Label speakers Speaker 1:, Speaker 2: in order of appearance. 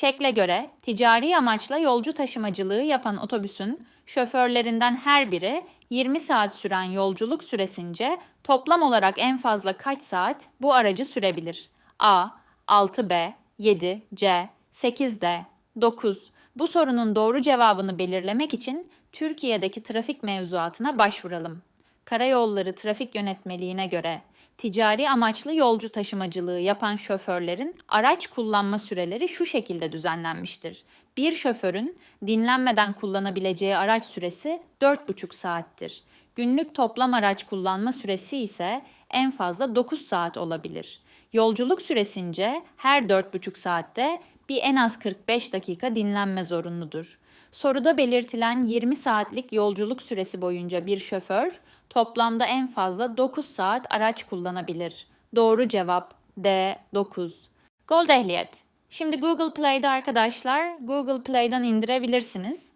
Speaker 1: Şekle göre ticari amaçla yolcu taşımacılığı yapan otobüsün şoförlerinden her biri 20 saat süren yolculuk süresince toplam olarak en fazla kaç saat bu aracı sürebilir? A. 6B, 7, C, 8D, 9. Bu sorunun doğru cevabını belirlemek için Türkiye'deki trafik mevzuatına başvuralım. Karayolları Trafik Yönetmeliğine göre ticari amaçlı yolcu taşımacılığı yapan şoförlerin araç kullanma süreleri şu şekilde düzenlenmiştir. Bir şoförün dinlenmeden kullanabileceği araç süresi 4,5 saattir. Günlük toplam araç kullanma süresi ise en fazla 9 saat olabilir. Yolculuk süresince her 4,5 saatte bir en az 45 dakika dinlenme zorunludur. Soruda belirtilen 20 saatlik yolculuk süresi boyunca bir şoför toplamda en fazla 9 saat araç kullanabilir. Doğru cevap D 9. Gold ehliyet. Şimdi Google Play'de arkadaşlar Google Play'den indirebilirsiniz.